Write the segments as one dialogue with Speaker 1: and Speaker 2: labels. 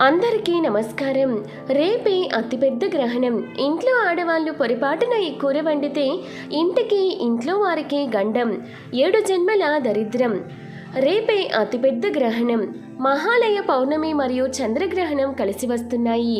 Speaker 1: అందరికీ నమస్కారం. రేపే అతిపెద్ద గ్రహణం. ఇంట్లో ఆడవాళ్ళు పొరపాటున ఈ కూర వండితే ఇంటికి ఇంట్లో వారికి గండం. ఏడు జన్మల దరిద్రం. రేపే అతిపెద్ద గ్రహణం. మహాలయ పౌర్ణమి మరియు చంద్రగ్రహణం కలిసి వస్తున్నాయి.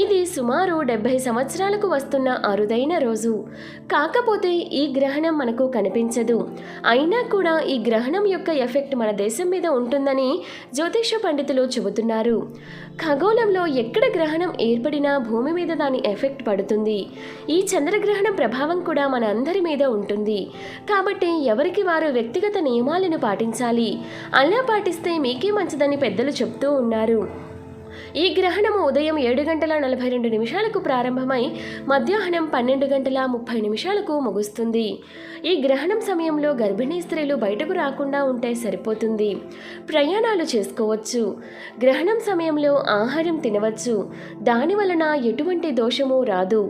Speaker 1: ఇది సుమారు డెబ్భై సంవత్సరాలకు వస్తున్న అరుదైన రోజు. కాకపోతే ఈ గ్రహణం మనకు కనిపించదు. అయినా కూడా ఈ గ్రహణం యొక్క ఎఫెక్ట్ మన దేశం మీద ఉంటుందని జ్యోతిష పండితులు చెబుతున్నారు. ఖగోళంలో ఎక్కడ గ్రహణం ఏర్పడినా భూమి మీద దాని ఎఫెక్ట్ పడుతుంది. ఈ చంద్రగ్రహణం ప్రభావం కూడా మన అందరి మీద ఉంటుంది. కాబట్టి ఎవరికి వారు వ్యక్తిగత నియమాలను పాటించాలి? అలా పాటిస్తే మీకే మంచిదని పెద్దలు చెప్తూ ఉన్నారు. ఈ గ్రహణము ఉదయం ఏడు గంటల నలభై రెండు నిమిషాలకు ప్రారంభమై మధ్యాహ్నం పన్నెండు గంటల ముప్పై నిమిషాలకు ముగుస్తుంది. ఈ గ్రహణం సమయంలో గర్భిణీ స్త్రీలు బయటకు రాకుండా ఉంటే సరిపోతుంది. ప్రయాణాలు చేసుకోవచ్చు. గ్రహణం సమయంలో ఆహారం తినవచ్చు. దాని వలన ఎటువంటి దోషము రాదు.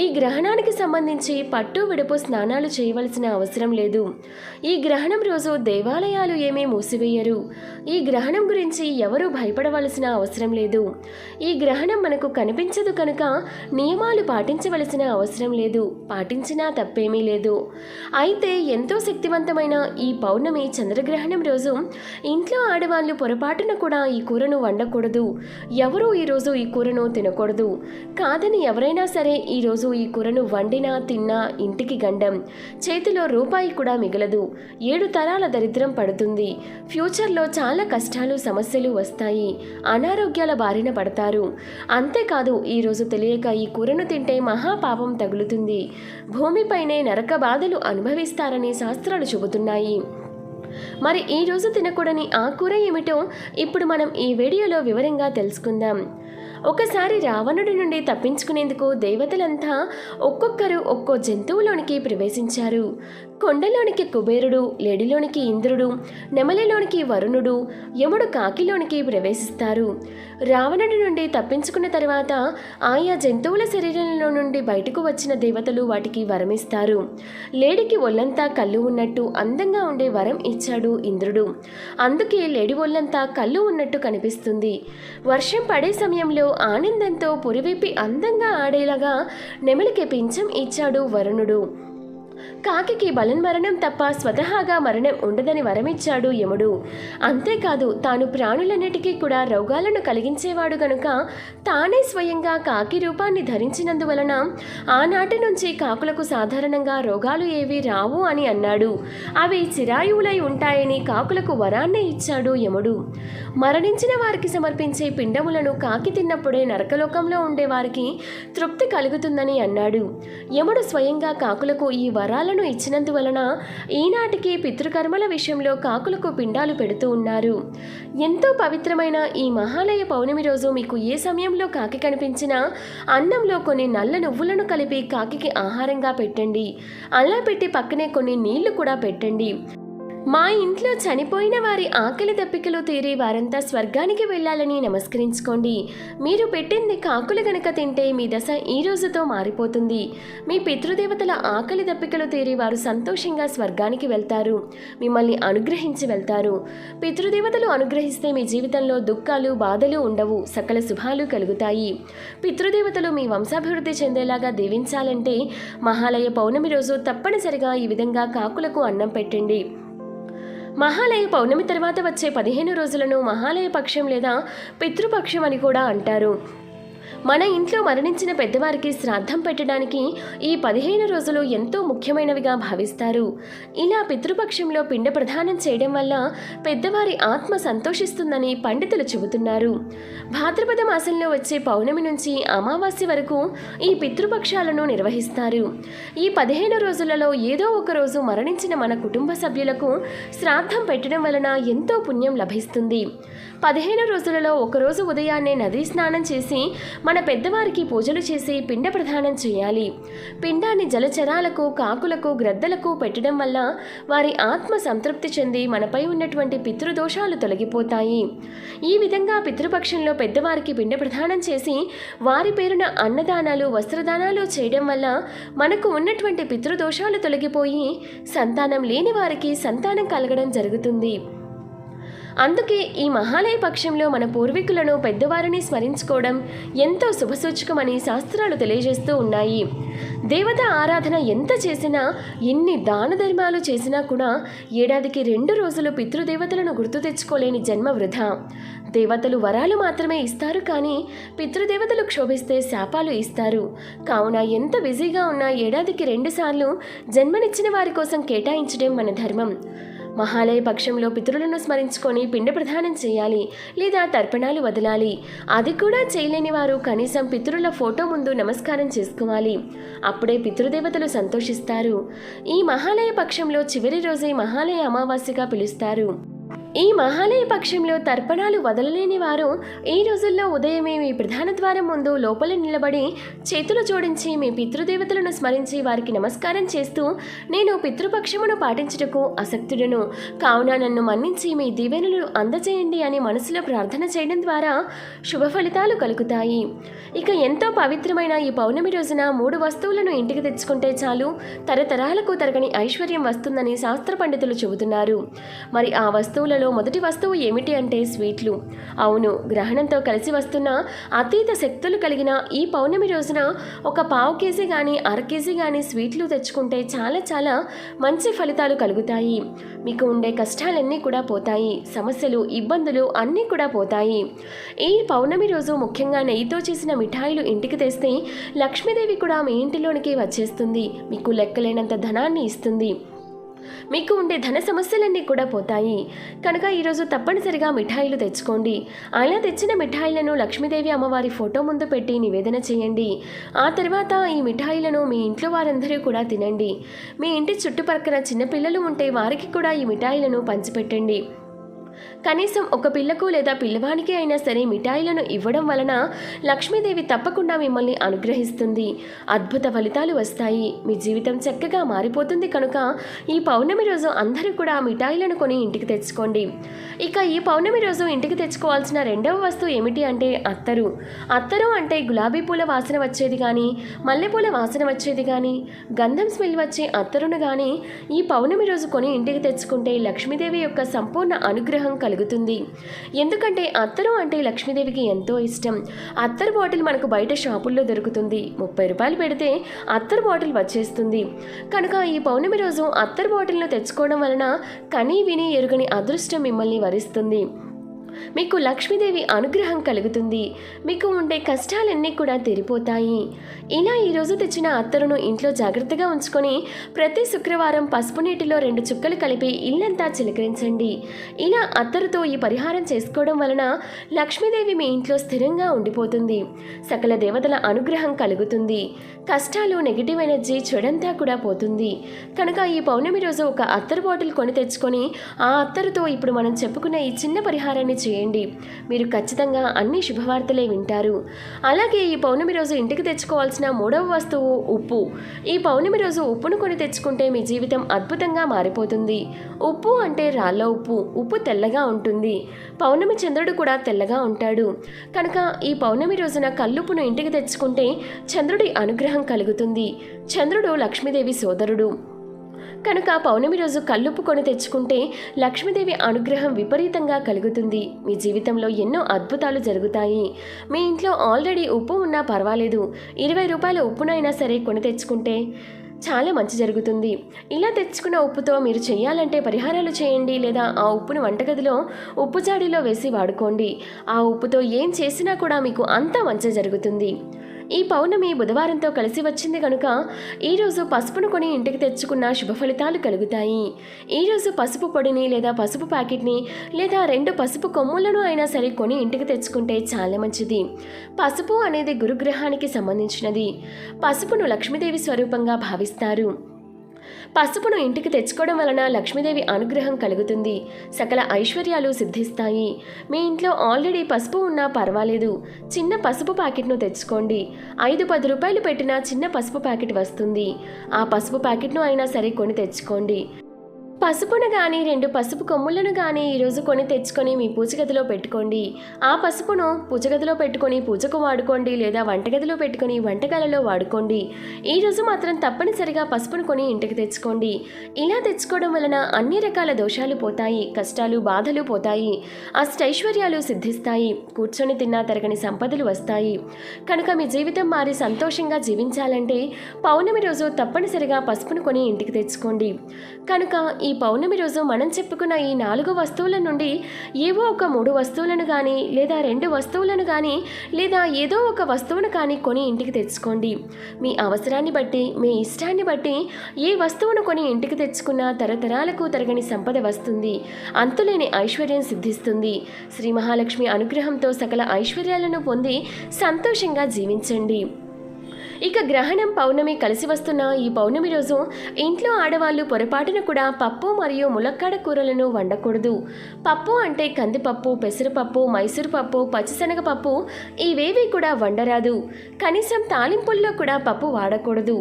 Speaker 1: ఈ గ్రహణానికి సంబంధించి పట్టు విడుపు స్నానాలు చేయవలసిన అవసరం లేదు. ఈ గ్రహణం రోజు దేవాలయాలు ఏమీ మూసివేయరు. ఈ గ్రహణం గురించి ఎవరూ భయపడవలసిన అవసరం లేదు. ఈ గ్రహణం మనకు కనిపించదు కనుక నియమాలు పాటించవలసిన అవసరం లేదు. పాటించినా తప్పేమీ లేదు. అయితే ఎంతో శక్తివంతమైన ఈ పౌర్ణమి చంద్రగ్రహణం రోజు ఇంట్లో ఆడవాళ్ళు పొరపాటున కూడా ఈ కూరను వండకూడదు. ఎవరూ ఈరోజు ఈ కూరను తినకూడదు. కాదని ఎవరైనా సరే ఈరోజు ఈ కూరను వండినా తిన్నా ఇంటికి గండం. చేతిలో రూపాయి కూడా మిగలదు. ఏడు తరాల దరిద్రం పడుతుంది. ఫ్యూచర్లో చాలా కష్టాలు సమస్యలు వస్తాయి. అనారోగ్యాల బారిన పడతారు. అంతేకాదు ఈరోజు తెలియక ఈ కూరను తింటే మహాపాపం తగులుతుంది. భూమిపైనే నరక బాధలు అనుభవిస్తారని శాస్త్రాలు చెబుతున్నాయి. మరి ఈరోజు తినకూడని ఆ కూర ఏమిటో ఇప్పుడు మనం ఈ వీడియోలో వివరంగా తెలుసుకుందాం. ఒకసారి రావణుడి నుండి తప్పించుకునేందుకు దేవతలంతా ఒక్కొక్కరు ఒక్కో జంతువులోనికి ప్రవేశించారు. కొండలోనికి కుబేరుడు లేడిలోనికి ఇంద్రుడు నెమలిలోనికి వరుణుడు యముడు కాకిలోనికి ప్రవేశిస్తారు. రావణుడి నుండి తప్పించుకున్న తర్వాత ఆయా జంతువుల శరీరంలో నుండి బయటకు వచ్చిన దేవతలు వాటికి వరమిస్తారు. లేడికి ఒళ్ళంతా కళ్ళు ఉన్నట్టు అందంగా ఉండే వరం ఇచ్చాడు ఇంద్రుడు. అందుకే లేడి ఒళ్ళంతా కళ్ళు ఉన్నట్టు కనిపిస్తుంది. వర్షం పడే సమయంలో ఆనందంతో పురివిప్పి అందంగా ఆడేలాగా నెమలికి పింఛం ఇచ్చాడు వరుణుడు. కాకికి బలన్మరణం తప్ప స్వతహాగా మరణం ఉండదని వరమిచ్చాడు యముడు. అంతేకాదు తాను ప్రాణులన్నిటికీ కూడా రోగాలను కలిగించేవాడు గనుక తానే స్వయంగా కాకి రూపాన్ని ధరించినందువలన ఆనాటి నుంచి కాకులకు సాధారణంగా రోగాలు ఏవి రావు అని అన్నాడు. అవి చిరాయువులై ఉంటాయని కాకులకు వరాన్నే ఇచ్చాడు యముడు. మరణించిన వారికి సమర్పించే పిండములను కాకి తిన్నప్పుడే నరకలోకంలో ఉండే వారికి తృప్తి కలుగుతుందని అన్నాడు. యముడు స్వయంగా కాకులకు ఈ వరాలను ఇచ్చినందువలన ఈనాటికి పితృకర్మల విషయంలో కాకులకు పిండాలు పెడుతూ ఉన్నారు. ఎంతో పవిత్రమైన ఈ మహాలయ పౌర్ణమి రోజు మీకు ఏ సమయంలో కాకి కనిపించినా అన్నంలో కొన్ని నల్ల నువ్వులను కలిపి కాకికి ఆహారంగా పెట్టండి. అలా పెట్టి పక్కనే కొన్ని నీళ్ళు కూడా పెట్టండి. మా ఇంట్లో చనిపోయిన వారి ఆకలి దప్పికలు తీరే వారంతా స్వర్గానికి వెళ్ళాలని నమస్కరించుకోండి. మీరు పెట్టింది కాకులు గనక తింటే మీ దశ ఈ రోజుతో మారిపోతుంది. మీ పితృదేవతల ఆకలి దప్పికలు తీరి వారు సంతోషంగా స్వర్గానికి వెళ్తారు. మిమ్మల్ని అనుగ్రహించి వెళ్తారు. పితృదేవతలు అనుగ్రహిస్తే మీ జీవితంలో దుఃఖాలు బాధలు ఉండవు. సకల శుభాలు కలుగుతాయి. పితృదేవతలు మీ వంశాభివృద్ధి చెందేలాగా దీవించాలంటే మహాలయ పౌర్ణమి రోజు తప్పనిసరిగా ఈ విధంగా కాకులకు అన్నం పెట్టండి. మహాలయ పౌర్ణమి తర్వాత వచ్చే పదిహేను రోజులను మహాలయ పక్షం లేదా పితృపక్షం అని కూడా అంటారు. మన ఇంట్లో మరణించిన పెద్దవారికి శ్రాద్ధం పెట్టడానికి ఈ పదిహేను రోజులు ఎంతో ముఖ్యమైనవిగా భావిస్తారు. ఇలా పితృపక్షంలో పిండ ప్రదానం చేయడం వల్ల పెద్దవారి ఆత్మ సంతోషిస్తుందని పండితులు చెబుతున్నారు. భాద్రపద మాసంలో వచ్చే పౌర్ణమి నుంచి అమావాస్య వరకు ఈ పితృపక్షాలను నిర్వహిస్తారు. ఈ పదిహేను రోజులలో ఏదో ఒక రోజు మరణించిన మన కుటుంబ సభ్యులకు శ్రాద్ధం పెట్టడం వలన ఎంతో పుణ్యం లభిస్తుంది. పదిహేను రోజులలో ఒకరోజు ఉదయాన్నే నదీ స్నానం చేసి మన పెద్దవారికి పూజలు చేసి పిండ ప్రదానం చేయాలి. పిండాన్ని జలచరాలకు కాకులకు గ్రద్దలకు పెట్టడం వల్ల వారి ఆత్మ సంతృప్తి చెంది మనపై ఉన్నటువంటి పితృదోషాలు తొలగిపోతాయి. ఈ విధంగా పితృపక్షంలో పెద్దవారికి పిండ ప్రదానం చేసి వారి పేరున అన్నదానాలు వస్త్రదానాలు చేయడం వల్ల మనకు ఉన్నటువంటి పితృదోషాలు తొలగిపోయి సంతానం లేని వారికి సంతానం కలగడం జరుగుతుంది. అందుకే ఈ మహాలయ పక్షంలో మన పూర్వీకులను పెద్దవారిని స్మరించుకోవడం ఎంతో శుభసూచకమని శాస్త్రాలు తెలియజేస్తూ ఉన్నాయి. దేవత ఆరాధన ఎంత చేసినా ఎన్ని దాన ధర్మాలు చేసినా కూడా ఏడాదికి రెండు రోజులు పితృదేవతలను గుర్తు తెచ్చుకోలేని జన్మ వృధా. దేవతలు వరాలు మాత్రమే ఇస్తారు కానీ పితృదేవతలు క్షోభిస్తే శాపాలు ఇస్తారు. కావున ఎంత బిజీగా ఉన్నా ఏడాదికి రెండుసార్లు జన్మనిచ్చిన వారి కోసం కేటాయించడం మన ధర్మం. మహాలయ పక్షంలో పితరులను స్మరించుకొని పిండ ప్రదానం చేయాలి లేదా తర్పణాలు వదలాలి. అది కూడా చేయలేని వారు కనీసం పితరుల ఫోటో ముందు నమస్కారం చేసుకోవాలి. అప్పుడే పితృదేవతలు సంతోషిస్తారు. ఈ మహాలయ పక్షంలో చివరి రోజే మహాలయ అమావాస్యగా పిలుస్తారు. ఈ మహాలయ పక్షంలో తర్పణాలు వదలలేని వారు ఈ రోజుల్లో ఉదయమే మీ ప్రధాన ద్వారం ముందు లోపల నిలబడి చేతులు జోడించి మీ పితృదేవతలను స్మరించి వారికి నమస్కారం చేస్తూ నేను పితృపక్షమును పాటించుటకు అసక్తుడను కావున నన్ను మన్నించి మీ దీవెనలు అందజేయండి అని మనసులో ప్రార్థన చేయడం ద్వారా శుభ ఫలితాలు కలుగుతాయి. ఇక ఎంతో పవిత్రమైన ఈ పౌర్ణమి రోజున మూడు వస్తువులను ఇంటికి తెచ్చుకుంటే చాలు తరతరాలకు తరగని ఐశ్వర్యం వస్తుందని శాస్త్ర పండితులు చెబుతున్నారు. మరి ఆ వస్తువులలో మొదటి వస్తువు ఏమిటి అంటే స్వీట్లు. అవును గ్రహణంతో కలిసి వస్తున్న అతీత శక్తులు కలిగిన ఈ పౌర్ణమి రోజున ఒక పావు కేజీ కానీ అర కేజీ కానీ స్వీట్లు తెచ్చుకుంటే చాలా చాలా మంచి ఫలితాలు కలుగుతాయి. మీకు ఉండే కష్టాలన్నీ కూడా పోతాయి సమస్యలు ఇబ్బందులు అన్నీ కూడా పోతాయి. ఈ పౌర్ణమి రోజు ముఖ్యంగా నెయ్యితో చేసిన మిఠాయిలు ఇంటికి తెస్తే లక్ష్మీదేవి కూడా మీ ఇంటిలోనికి వచ్చేస్తుంది. మీకు లెక్కలేనంత ధనాన్ని ఇస్తుంది. మీకు ఉండే ధన సమస్యలన్నీ కూడా పోతాయి. కనుక ఈరోజు తప్పనిసరిగా మిఠాయిలు తెచ్చుకోండి. అలా తెచ్చిన మిఠాయిలను లక్ష్మీదేవి అమ్మవారి ఫోటో ముందు పెట్టి నివేదన చేయండి. ఆ తర్వాత ఈ మిఠాయిలను మీ ఇంట్లో వారందరూ కూడా తినండి. మీ ఇంటి చుట్టుపక్కల చిన్నపిల్లలు ఉంటే వారికి కూడా ఈ మిఠాయిలను పంచిపెట్టండి. కనీసం ఒక పిల్లకు లేదా పిల్లవానికి అయినా సరే మిఠాయిలను ఇవ్వడం వలన లక్ష్మీదేవి తప్పకుండా మిమ్మల్ని అనుగ్రహిస్తుంది. అద్భుత ఫలితాలు వస్తాయి. మీ జీవితం చక్కగా మారిపోతుంది కనుక ఈ పౌర్ణమి రోజు అందరూ కూడా మిఠాయిలను కొని ఇంటికి తెచ్చుకోండి. ఇక ఈ పౌర్ణమి రోజు ఇంటికి తెచ్చుకోవాల్సిన రెండవ వస్తువు ఏమిటి అంటే అత్తరు. అత్తరు అంటే గులాబీ పూల వాసన వచ్చేది కానీ మల్లెపూల వాసన వచ్చేది కానీ గంధం స్మెల్ వచ్చే అత్తరును కానీ ఈ పౌర్ణమి రోజు కొని ఇంటికి తెచ్చుకుంటే లక్ష్మీదేవి యొక్క సంపూర్ణ అనుగ్రహం కలుగుతుంది. ఎందుకంటే అత్తరు అంటే లక్ష్మీదేవికి ఎంతో ఇష్టం. అత్తరు బాటిల్ మనకు బయట షాపుల్లో దొరుకుతుంది. ముప్పై రూపాయలు పెడితే అత్తరు బాటిల్ వచ్చేస్తుంది. కనుక ఈ పౌర్ణమి రోజు అత్తరు బాటిల్ను తెచ్చుకోవడం వలన కనీ విని ఎరుగని అదృష్టం మిమ్మల్ని వరిస్తుంది. మీకు లక్ష్మీదేవి అనుగ్రహం కలుగుతుంది. మీకు ఉండే కష్టాలన్నీ కూడా తెరిపోతాయి. ఇలా ఈరోజు తెచ్చిన అత్తరును ఇంట్లో జాగ్రత్తగా ఉంచుకొని ప్రతి శుక్రవారం పసుపు నీటిలో రెండు చుక్కలు కలిపి ఇల్లంతా చిలకరించండి. ఇలా అత్తరుతో ఈ పరిహారం చేసుకోవడం వలన లక్ష్మీదేవి మీ ఇంట్లో స్థిరంగా ఉండిపోతుంది. సకల దేవతల అనుగ్రహం కలుగుతుంది. కష్టాలు నెగిటివ్ ఎనర్జీ చెడంతా కూడా పోతుంది. కనుక ఈ పౌర్ణమి రోజు ఒక అత్తరు బాటిల్ కొని తెచ్చుకొని ఆ అత్తరుతో ఇప్పుడు మనం చెప్పుకున్న ఈ చిన్న పరిహారాన్ని చేయండి. మీరు ఖచ్చితంగా అన్ని శుభవార్తలే వింటారు. అలాగే ఈ పౌర్ణమి రోజు ఇంటికి తెచ్చుకోవాల్సిన మూడవ వస్తువు ఉప్పు. ఈ పౌర్ణమి రోజు ఉప్పును కొని తెచ్చుకుంటే మీ జీవితం అద్భుతంగా మారిపోతుంది. ఉప్పు అంటే రాళ్ళ ఉప్పు. ఉప్పు తెల్లగా ఉంటుంది. పౌర్ణమి చంద్రుడు కూడా తెల్లగా ఉంటాడు. కనుక ఈ పౌర్ణమి రోజున కల్లుప్పును ఇంటికి తెచ్చుకుంటే చంద్రుడి అనుగ్రహం కలుగుతుంది. చంద్రుడు లక్ష్మీదేవి సోదరుడు. కనుక పౌర్ణమి రోజు కల్లుప్పు కొని తెచ్చుకుంటే లక్ష్మీదేవి అనుగ్రహం విపరీతంగా కలుగుతుంది. మీ జీవితంలో ఎన్నో అద్భుతాలు జరుగుతాయి. మీ ఇంట్లో ఆల్రెడీ ఉప్పు ఉన్నా పర్వాలేదు. ఇరవై రూపాయల ఉప్పునైనా సరే కొని తెచ్చుకుంటే చాలా మంచి జరుగుతుంది. ఇలా తెచ్చుకున్న ఉప్పుతో మీరు చేయాలంటే పరిహారాలు చేయండి లేదా ఆ ఉప్పును వంటగదిలో ఉప్పు జాడీలో వేసి వాడుకోండి. ఆ ఉప్పుతో ఏం చేసినా కూడా మీకు అంతా మంచి జరుగుతుంది. ఈ పౌర్ణమి బుధవారంతో కలిసి వచ్చింది కనుక ఈరోజు పసుపును కొని ఇంటికి తెచ్చుకున్న శుభ ఫలితాలు కలుగుతాయి. ఈరోజు పసుపు పొడిని లేదా పసుపు ప్యాకెట్ని లేదా రెండు పసుపు కొమ్ములను అయినా సరే కొని ఇంటికి తెచ్చుకుంటే చాలా మంచిది. పసుపు అనేది గురుగ్రహానికి సంబంధించినది. పసుపును లక్ష్మీదేవి స్వరూపంగా భావిస్తారు. పసుపును ఇంటికి తెచ్చుకోవడం వలన లక్ష్మీదేవి అనుగ్రహం కలుగుతుంది. సకల ఐశ్వర్యాలు సిద్ధిస్తాయి. మీ ఇంట్లో ఆల్రెడీ పసుపు ఉన్నా పర్వాలేదు. చిన్న పసుపు ప్యాకెట్ను తెచ్చుకోండి. ఐదు పది రూపాయలు పెట్టిన చిన్న పసుపు ప్యాకెట్ వస్తుంది. ఆ పసుపు ప్యాకెట్ను అయినా సరే కొని తెచ్చుకోండి. పసుపును కానీ రెండు పసుపు కొమ్ములను కానీ ఈరోజు కొని తెచ్చుకొని మీ పూజగదిలో పెట్టుకోండి. ఆ పసుపును పూజగదిలో పెట్టుకొని పూజకు వాడుకోండి లేదా వంటగదిలో పెట్టుకొని వంటకాలలో వాడుకోండి. ఈరోజు మాత్రం తప్పనిసరిగా పసుపును కొని ఇంటికి తెచ్చుకోండి. ఇలా తెచ్చుకోవడం వలన అన్ని రకాల దోషాలు పోతాయి కష్టాలు బాధలు పోతాయి. అష్టైశ్వర్యాలు సిద్ధిస్తాయి కూర్చొని తిన్నా తరగని సంపదలు వస్తాయి. కనుక మీ జీవితం మారి సంతోషంగా జీవించాలంటే పౌర్ణమి రోజు తప్పనిసరిగా పసుపును కొని ఇంటికి తెచ్చుకోండి. కనుక ఈ ఈ పౌర్ణమి రోజు మనం చెప్పుకున్న ఈ నాలుగు వస్తువుల నుండి ఏవో ఒక మూడు వస్తువులను కానీ లేదా రెండు వస్తువులను కానీ లేదా ఏదో ఒక వస్తువును కానీ కొని ఇంటికి తెచ్చుకోండి. మీ అవసరాన్ని బట్టి మీ ఇష్టాన్ని బట్టి ఏ వస్తువును కొని ఇంటికి తెచ్చుకున్నా తరతరాలకు తరగని సంపద వస్తుంది. అంతులేని ఐశ్వర్యం సిద్ధిస్తుంది. శ్రీ మహాలక్ష్మి అనుగ్రహంతో సకల ఐశ్వర్యాలను పొంది సంతోషంగా జీవించండి. ఇక గ్రహణం పౌర్ణమి కలిసి వస్తున్న ఈ పౌర్ణమి రోజు ఇంట్లో ఆడవాళ్ళు పొరపాటున కూడా పప్పు మరియు ములక్కాడ కూరలను వండకూడదు. పప్పు అంటే కందిపప్పు పెసరపప్పు మైసూరుపప్పు పచ్చిశనగపప్పు ఇవేవి కూడా వండరాదు. కనీసం తాలింపుల్లో కూడా పప్పు వాడకూడదు.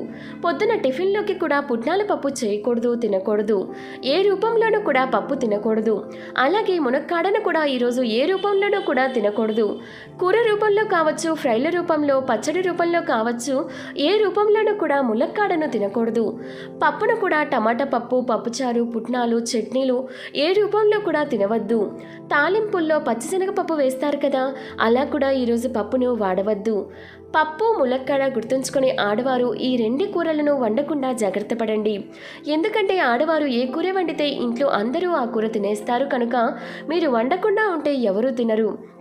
Speaker 1: పొద్దున టిఫిన్లోకి కూడా పుట్నాల పప్పు చేయకూడదు తినకూడదు. ఏ రూపంలోనూ కూడా పప్పు తినకూడదు. అలాగే మునక్కాడను కూడా ఈరోజు ఏ రూపంలోనూ కూడా తినకూడదు. కూర రూపంలో కావచ్చు ఫ్రైల రూపంలో పచ్చడి రూపంలో కావచ్చు ఏ రూపంలోనూ కూడా ములక్కాడను తినకూడదు. పప్పును కూడా టమాటా పప్పు పప్పుచారు పుట్నాలు చట్నీలు ఏ రూపంలో కూడా తినవద్దు. తాలింపుల్లో పచ్చిశనగపప్పు వేస్తారు కదా అలా కూడా ఈరోజు పప్పును వాడవద్దు. పప్పు ములక్కాడ గుర్తుంచుకునే ఆడవారు ఈ రెండు కూరలను వండకుండా జాగ్రత్త పడండి. ఎందుకంటే ఆడవారు ఏ కూర వండితే ఇంట్లో అందరూ ఆ కూర తినేస్తారు కనుక మీరు వండకుండా ఉంటే ఎవరూ తినరు.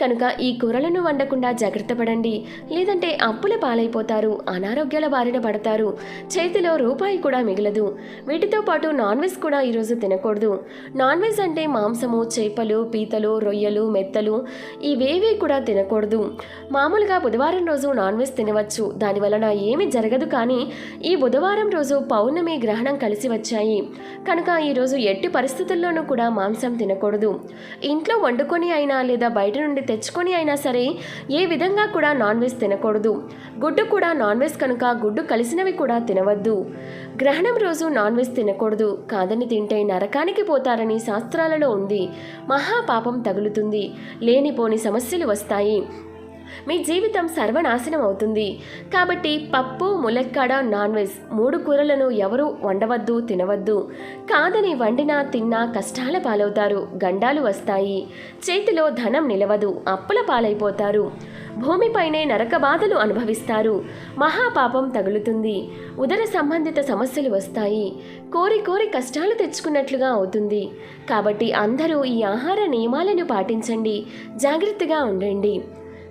Speaker 1: కనుక ఈ కూరలను వండకుండా జాగ్రత్త పడండి. లేదంటే అప్పుల పాలైపోతారు అనారోగ్యాల బారిన పడతారు. చేతిలో రూపాయి కూడా మిగలదు. వీటితో పాటు నాన్ వెజ్ కూడా ఈరోజు తినకూడదు. నాన్ వెజ్ అంటే మాంసము చేపలు పీతలు రొయ్యలు మెత్తలు ఇవేవి కూడా తినకూడదు. మామూలుగా బుధవారం రోజు నాన్ వెజ్ తినవచ్చు. దాని వలన ఏమి జరగదు కానీ ఈ బుధవారం రోజు పౌర్ణమి గ్రహణం కలిసి వచ్చాయి. కనుక ఈరోజు ఎట్టి పరిస్థితుల్లోనూ కూడా మాంసం తినకూడదు. ఇంట్లో వండుకొని అయినా లేదా బయట నుండి తెచ్చుకొని అయినా సరే ఏ విధంగా కూడా నాన్ వెజ్ తినకూడదు. గుడ్డు కూడా నాన్ వెజ్ కనుక గుడ్డు కలిసినవి కూడా తినవద్దు. గ్రహణం రోజు నాన్ వెజ్ తినకూడదు. కాదని తింటే నరకానికి పోతారని శాస్త్రాలలో ఉంది. మహాపాపం తగులుతుంది. లేనిపోని సమస్యలు వస్తాయి. మీ జీవితం సర్వనాశనం అవుతుంది. కాబట్టి పప్పు ములక్కాడ నాన్ వెజ్ మూడు కూరలను ఎవరూ వండవద్దు తినవద్దు. కాదని వండినా తిన్నా కష్టాల పాలవుతారు గండాలు వస్తాయి. చేతిలో ధనం నిలవదు అప్పుల పాలైపోతారు. భూమిపైనే నరక బాధలు అనుభవిస్తారు. మహాపాపం తగులుతుంది. ఉదర సంబంధిత సమస్యలు వస్తాయి. కోరి కోరి కష్టాలు తెచ్చుకున్నట్లుగా అవుతుంది. కాబట్టి అందరూ ఈ ఆహార నియమాలను పాటించండి. జాగ్రత్తగా ఉండండి.